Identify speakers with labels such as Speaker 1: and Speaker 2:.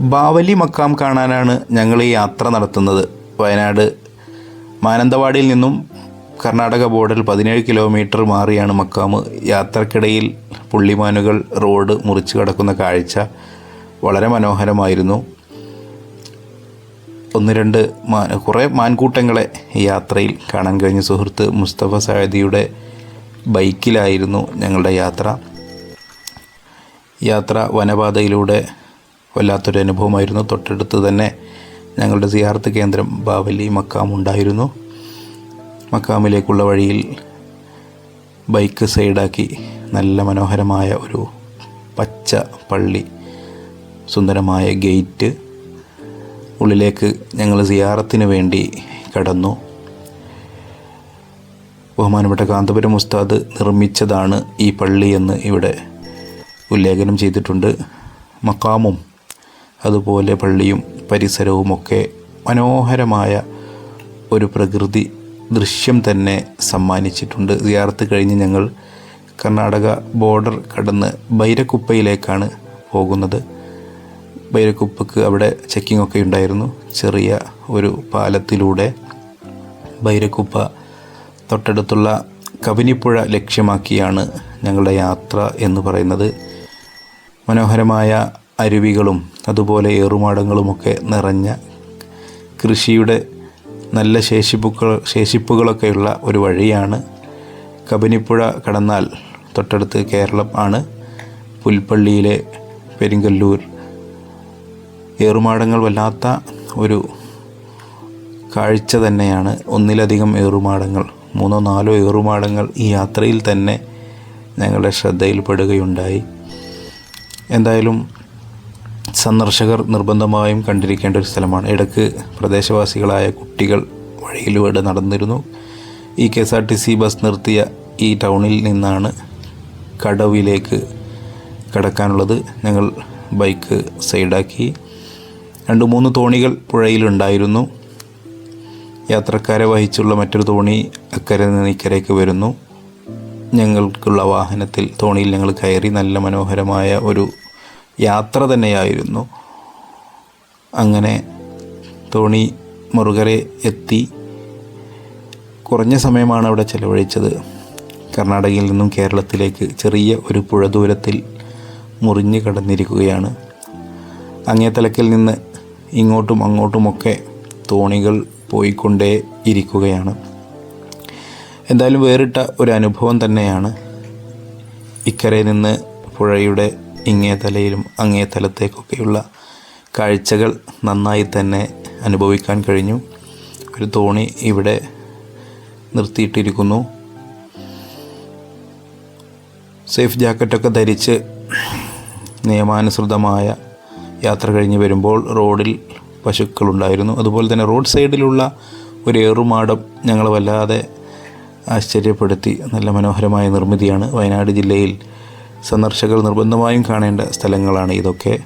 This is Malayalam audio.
Speaker 1: ബാവലി മക്കാം കാണാനാണ് ഞങ്ങൾ ഈ യാത്ര നടത്തുന്നത്. വയനാട് മാനന്തവാടിയിൽ നിന്നും കർണാടക ബോർഡറിൽ പതിനേഴ് കിലോമീറ്റർ മാറിയാണ് മക്കാമ്. യാത്രക്കിടയിൽ പുള്ളിമാനുകൾ റോഡ് മുറിച്ച് കിടക്കുന്ന കാഴ്ച വളരെ മനോഹരമായിരുന്നു. ഒന്ന് രണ്ട് മാ കുറേ മാൻകൂട്ടങ്ങളെ യാത്രയിൽ കാണാൻ കഴിഞ്ഞ. സുഹൃത്ത് മുസ്തഫ സായദിയുടെ ബൈക്കിലായിരുന്നു ഞങ്ങളുടെ യാത്ര. യാത്ര വനപാതയിലൂടെ വല്ലാത്തൊരു അനുഭവമായിരുന്നു. തൊട്ടടുത്ത് തന്നെ ഞങ്ങളുടെ സിയാർത്ത് കേന്ദ്രം ബാവലി മക്കാം ഉണ്ടായിരുന്നു. മക്കാമിലേക്കുള്ള വഴിയിൽ ബൈക്ക് സൈഡാക്കി നല്ല മനോഹരമായ ഒരു പച്ച പള്ളി സുന്ദരമായ ഗേറ്റ് ഉള്ളിലേക്ക് ഞങ്ങൾ സിയാറത്തിന് വേണ്ടി കടന്നു. ബഹുമാനപ്പെട്ട കാന്തപുരം ഉസ്താദ് നിർമ്മിച്ചതാണ് ഈ പള്ളിയെന്ന് ഇവിടെ ഉല്ലേഖനം ചെയ്തിട്ടുണ്ട്. മക്കാമും അതുപോലെ പള്ളിയും പരിസരവുമൊക്കെ മനോഹരമായ ഒരു പ്രകൃതി ദൃശ്യം തന്നെ സമ്മാനിച്ചിട്ടുണ്ട്. സിയാർത്ത് കഴിഞ്ഞ് ഞങ്ങൾ കർണാടക ബോർഡർ കടന്ന് ബൈരക്കുപ്പയിലേക്കാണ് പോകുന്നത്. ബൈരക്കുപ്പക്ക് അവിടെ ചെക്കിംഗ് ഒക്കെ ഉണ്ടായിരുന്നു. ചെറിയ ഒരു പാലത്തിലൂടെ ബൈരക്കുപ്പ തൊട്ടടുത്തുള്ള കബനിപ്പുഴ ലക്ഷ്യമാക്കിയാണ് ഞങ്ങളുടെ യാത്ര എന്ന് പറയുന്നത്. മനോഹരമായ അരുവികളും അതുപോലെ ഏറുമാടങ്ങളുമൊക്കെ നിറഞ്ഞ കൃഷിയുടെ നല്ല ശേഷിപ്പുകൾ ശേഷിപ്പുകളൊക്കെയുള്ള ഒരു വഴിയാണ് കബനിപ്പുഴ കടന്നാൽ തൊട്ടടുത്ത് കേരളം ആണ്. പുൽപ്പള്ളിയിലെ പെരിങ്കല്ലൂർ. ഏറുമാടങ്ങൾ വല്ലാത്ത ഒരു കാഴ്ച തന്നെയാണ്. ഒന്നിലധികം ഏറുമാടങ്ങൾ മൂന്നോ നാലോ ഏറുമാടങ്ങൾ ഈ യാത്രയിൽ തന്നെ ഞങ്ങളുടെ ശ്രദ്ധയിൽപ്പെടുകയുണ്ടായി. എന്തായാലും സന്ദർശകർ നിർബന്ധമായും കണ്ടിരിക്കേണ്ട ഒരു സ്ഥലമാണ്. ഇടയ്ക്ക് പ്രദേശവാസികളായ കുട്ടികൾ വഴിയിലൂടെ നടന്നിരുന്നു. ഈ K S R T C bus നിർത്തിയ ഈ ടൗണിൽ നിന്നാണ് കടവിലേക്ക് കടക്കാനുള്ളത്. ഞങ്ങൾ ബൈക്ക് സൈഡാക്കി. രണ്ട് മൂന്ന് തോണികൾ പുഴയിലുണ്ടായിരുന്നു. യാത്രക്കാരെ വഹിച്ചുള്ള മറ്റൊരു തോണി അക്കരെ നിന്ന് ഇക്കരയ്ക്ക് വരുന്നു. ഞങ്ങൾക്കുള്ള വാഹനത്തിൽ തോണിയിൽ ഞങ്ങൾ കയറി നല്ല മനോഹരമായ ഒരു യാത്ര തന്നെയായിരുന്നു. അങ്ങനെ തോണി മുറുകരെ എത്തി. കുറഞ്ഞ സമയമാണ് അവിടെ ചെലവഴിച്ചത്. കർണാടകയിൽ നിന്നും കേരളത്തിലേക്ക് ചെറിയ ഒരു പുഴ ദൂരത്തിൽ മുറിഞ്ഞു കടന്നിരിക്കുകയാണ്. അങ്ങേ തലക്കിൽ നിന്ന് ഇങ്ങോട്ടും അങ്ങോട്ടുമൊക്കെ തോണികൾ പോയിക്കൊണ്ടേ ഇരിക്കുകയാണ്. എന്തായാലും വേറിട്ട ഒരു അനുഭവം തന്നെയാണ്. ഇക്കരെ നിന്ന് പുഴയുടെ ഇങ്ങേ തലയിലും അങ്ങേ തലത്തേക്കൊക്കെയുള്ള കാഴ്ചകൾ നന്നായി തന്നെ അനുഭവിക്കാൻ കഴിഞ്ഞു. ഒരു തോണി ഇവിടെ നിർത്തിയിട്ടിരിക്കുന്നു. സേഫ് ജാക്കറ്റൊക്കെ ധരിച്ച് നിയമാനുസൃതമായ യാത്ര കഴിഞ്ഞ് വരുമ്പോൾ റോഡിൽ പശുക്കളുണ്ടായിരുന്നു. അതുപോലെ തന്നെ റോഡ് സൈഡിലുള്ള ഒരു ഏറുമാടം ഞങ്ങൾ വല്ലാതെ ആശ്ചര്യപ്പെടുത്തി. നല്ല മനോഹരമായ നിർമ്മിതിയാണ് വയനാട് ജില്ലയിൽ സന്ദർശകർ നിർബന്ധമായും കാണേണ്ട സ്ഥലങ്ങളാണ് ഇതൊക്കെ.